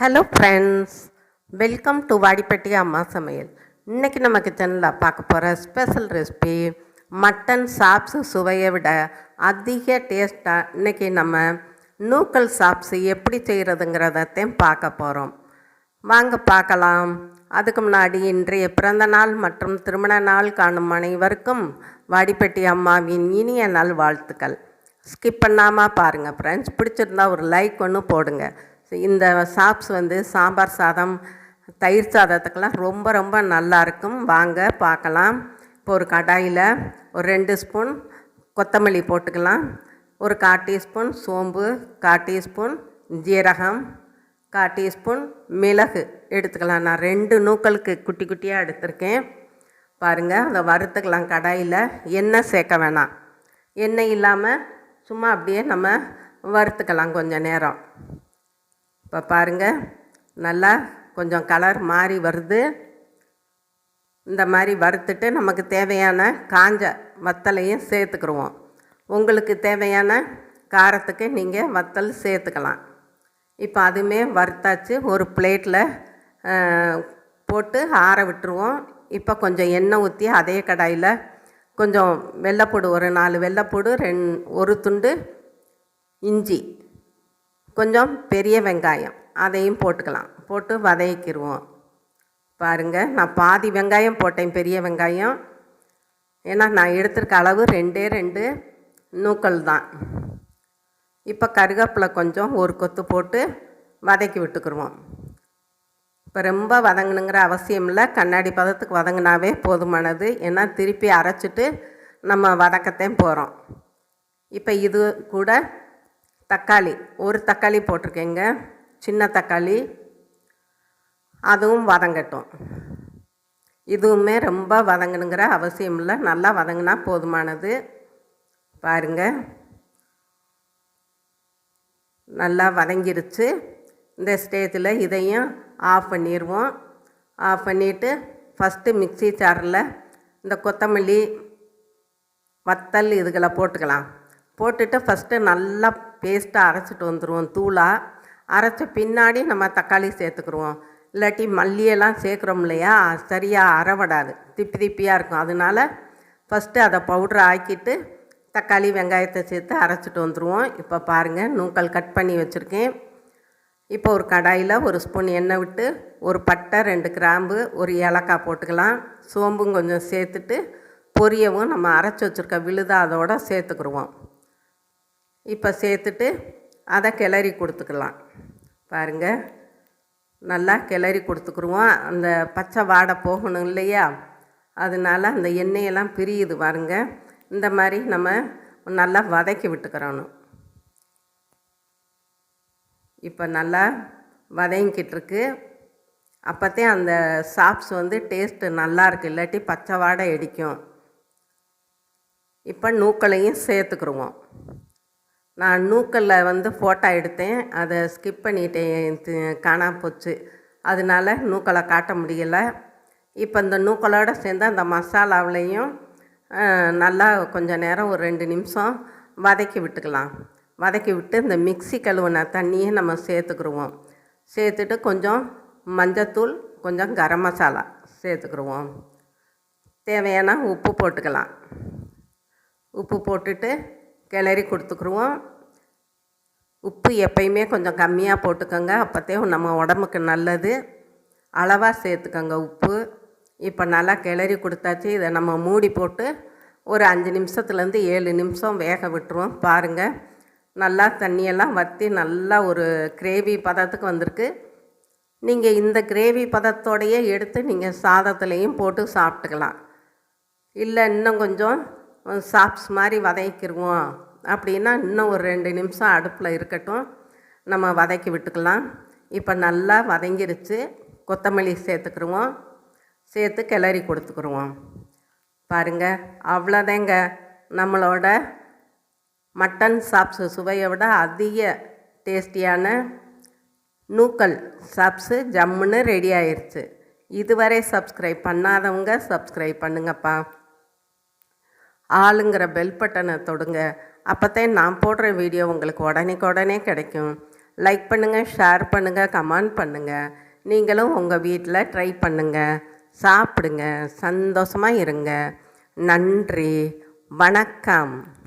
Hello friends welcome to Vadipatti அம்மா சமையல் இன்றைக்கி நம்ம கிச்சனில் பார்க்க போகிற ஸ்பெஷல் ரெசிபி மட்டன் சாப்ஸு சுவையை விட அதிக டேஸ்ட்டாக இன்றைக்கி நம்ம நூக்கல் சாப்ஸு எப்படி செய்கிறதுங்கிறதையும் பார்க்க போகிறோம் வாங்க பார்க்கலாம். அதுக்கு முன்னாடி இன்றைய பிறந்த நாள் மற்றும் திருமண நாள் காணும் அனைவருக்கும் வாடிப்பட்டி அம்மாவின் இனிய நாள் வாழ்த்துக்கள் ஸ்கிப் பண்ணாமல் பாருங்கள் ஃப்ரெண்ட்ஸ் பிடிச்சிருந்தா ஒரு லைக் ஒன்று போடுங்க. இந்த சாப்ஸ் வந்து சாம்பார் சாதம் தயிர் சாதத்துக்கெல்லாம் ரொம்ப ரொம்ப நல்லா இருக்கும். வாங்க பார்க்கலாம். இப்போ ஒரு கடாயில் ஒரு ரெண்டு ஸ்பூன் கொத்தமல்லி போட்டுக்கலாம். ஒரு கால் டீஸ்பூன் சோம்பு கால் டீஸ்பூன் ஜீரகம் கால் டீஸ்பூன் மிளகு எடுத்துக்கலாம். நான் ரெண்டு நூக்கலுக்கு குட்டி குட்டியாக எடுத்திருக்கேன். பாருங்கள் அதை வறுத்துக்கலாம் கடாயில். எண்ணெய் சேர்க்க வேணாம். எண்ணெய் இல்லாமல் சும்மா அப்படியே நம்ம வறுத்துக்கலாம் கொஞ்சம் நேரம். இப்போ பாருங்கள் நல்லா கொஞ்சம் கலர் மாறி வருது. இந்த மாதிரி வறுத்துட்டு நமக்கு தேவையான காஞ்ச வத்தலையும் சேர்த்துக்கிடுவோம் உங்களுக்கு தேவையான காரத்துக்கு நீங்கள் வத்தல் சேர்த்துக்கலாம். இப்போ அதுவுமே வறுத்தாச்சு ஒரு பிளேட்டில் போட்டு ஆற விட்டுருவோம். இப்போ கொஞ்சம் எண்ணெய் ஊற்றி அதே கடாயில் கொஞ்சம் வெள்ளைப்பூடு ஒரு நாலு வெள்ளைப்பூடு ரெண் ஒரு துண்டு இஞ்சி கொஞ்சம் பெரிய வெங்காயம் அதையும் போட்டுக்கலாம். போட்டு வதக்கிடுவோம் பாருங்கள் நான் பாதி வெங்காயம் போட்டேன் பெரிய வெங்காயம். ஏன்னா நான் எடுத்திருக்க அளவு ரெண்டே ரெண்டு நூக்கல் தான். இப்போ கருவேப்பிலை கொஞ்சம் ஒரு கொத்து போட்டு வதக்கி விட்டுக்குருவோம். இப்போ ரொம்ப வதங்கணுங்கிற அவசியம் இல்லை. கண்ணாடி பதத்துக்கு வதங்கினாவே போதுமானது. ஏன்னா திருப்பி அரைச்சிட்டு நம்ம வதக்கத்தையும் போகிறோம் இப்போ இது கூட தக்காளி ஒரு தக்காளி போட்டிருக்கேங்க. சின்ன தக்காளி அதுவும் வதங்கட்டும். இதுவுமே ரொம்ப வதங்கணுங்கிற அவசியம் இல்லை. நல்லா வதங்கினா போதுமானது. பாருங்க. நல்லா வதங்கிருச்சு. இந்த ஸ்டேஜில் இதையும் ஆஃப் பண்ணிடுவோம் ஆஃப் பண்ணிவிட்டு ஃபஸ்ட்டு மிக்சி ஜாரில் இந்த கொத்தமல்லி வத்தல் இதுகளை போட்டுக்கலாம். போட்டுட்டு ஃபஸ்ட்டு நல்லா பேஸ்ட்டாக அரைச்சிட்டு வந்துடுவோம் தூளாக அரைச்ச பின்னாடி நம்ம தக்காளி சேர்த்துக்குருவோம். இல்லாட்டி மல்லியெல்லாம் சேர்க்குறோம் இல்லையா சரியாக அறவடாது. திப்பி திப்பியாக இருக்கும். அதனால ஃபஸ்ட்டு அதை பவுட்ரு ஆக்கிட்டு தக்காளி வெங்காயத்தை சேர்த்து அரைச்சிட்டு வந்துடுவோம் இப்போ பாருங்கள் நூக்கல் கட் பண்ணி வச்சுருக்கேன். இப்போ ஒரு கடாயில் ஒரு ஸ்பூன் எண்ணெய் விட்டு ஒரு பட்டை ரெண்டு கிராம்பு ஒரு ஏலக்காய் போட்டுக்கலாம். சோம்பும் கொஞ்சம் சேர்த்துட்டு பொரியவும் நம்ம அரைச்சி வச்சுருக்க விழுதா அதோட சேர்த்துக்குருவோம். இப்போ சேர்த்துட்டு அதை கிளறி கொடுத்துக்கலாம். பாருங்கள் நல்லா கிளறி கொடுத்துக்குருவோம். அந்த பச்சை வாடை போகணும் இல்லையா? அதனால அந்த எண்ணெயெல்லாம் பிரியுது பாருங்க. இந்த மாதிரி நம்ம நல்லா வதக்கி விட்டுக்கிறணும். இப்போ நல்லா வதங்கிக்கிட்டுருக்கு. அப்போத்தே அந்த சாப்ஸ் வந்து டேஸ்ட்டு நல்லா இருக்குது இல்லாட்டி பச்சை வாடை அடிக்கும். இப்போ நூக்களையும் சேர்த்துக்குருவோம். நான் நூக்கல்ல வந்து ஃபோட்டோ எடுத்தேன். அதை ஸ்கிப் பண்ணிட்டேன். காணாம போச்சு. அதனால நூக்கலை காட்ட முடியலை. இப்போ இந்த நூக்கலோடு சேர்ந்து அந்த மசாலாவிலையும் நல்லா கொஞ்சம் நேரம் ஒரு ரெண்டு நிமிஷம் வதக்கி விட்டுக்கலாம். வதக்கி விட்டு இந்த மிக்சி கழுவுன தண்ணியை நம்ம சேர்த்துக்குருவோம். சேர்த்துட்டு கொஞ்சம் மஞ்சத்தூள் கொஞ்சம் கரம் மசாலா சேர்த்துக்குருவோம். தேவையான உப்பு போட்டுக்கலாம். உப்பு போட்டுட்டு கிளறி கொடுத்துக்குருவோம். உப்பு எப்பயுமே கொஞ்சம் கம்மியாக போட்டுக்கோங்க. அப்போத்தே நம்ம உடம்புக்கு நல்லது. அளவாக சேர்த்துக்கோங்க உப்பு. இப்போ நல்லா கிளறி கொடுத்தாச்சு. இதை நம்ம மூடி போட்டு ஒரு அஞ்சு நிமிஷத்துலேருந்து ஏழு நிமிஷம் வேக விட்டுருவோம். பாருங்கள் நல்லா தண்ணியெல்லாம் வற்றி நல்லா ஒரு கிரேவி பதத்துக்கு வந்திருக்கு. நீங்கள் இந்த கிரேவி பதத்தோடையே எடுத்து நீங்கள் சாதத்துலேயும் போட்டு சாப்பிட்டுக்கலாம். இல்லை இன்னும் கொஞ்சம் சாப்ஸ் மாதிரி வதக்கிடுவோம் அப்படின்னா இன்னும் ஒரு ரெண்டு நிமிஷம் அடுப்பில் இருக்கட்டும். நம்ம வதக்கி விட்டுக்கலாம். இப்போ நல்லா வதங்கிருச்சு. கொத்தமல்லி சேர்த்துக்குருவோம். சேர்த்து கிளறி கொடுத்துக்குருவோம். பாருங்கள் அவ்வளோதாங்க. நம்மளோட மட்டன் சாப்ஸு சுவையை விட அதிக டேஸ்டியான நூக்கல் சாப்ஸு ஜம்முன்னு ரெடி ஆயிடுச்சு இதுவரை சப்ஸ்கிரைப் பண்ணாதவங்க சப்ஸ்கிரைப் பண்ணுங்கப்பா. ஆளுங்கிற பெல் பட்டனை தொடுங்க. அப்போத்தான் நான் போடுற வீடியோ உங்களுக்கு உடனே உடனே கிடைக்கும். லைக் பண்ணுங்கள் ஷேர் பண்ணுங்கள் கமெண்ட் பண்ணுங்கள் நீங்களும் உங்கள் வீட்டில் ட்ரை பண்ணுங்கள் சாப்பிடுங்க. சந்தோஷமாக இருங்க. நன்றி. வணக்கம்.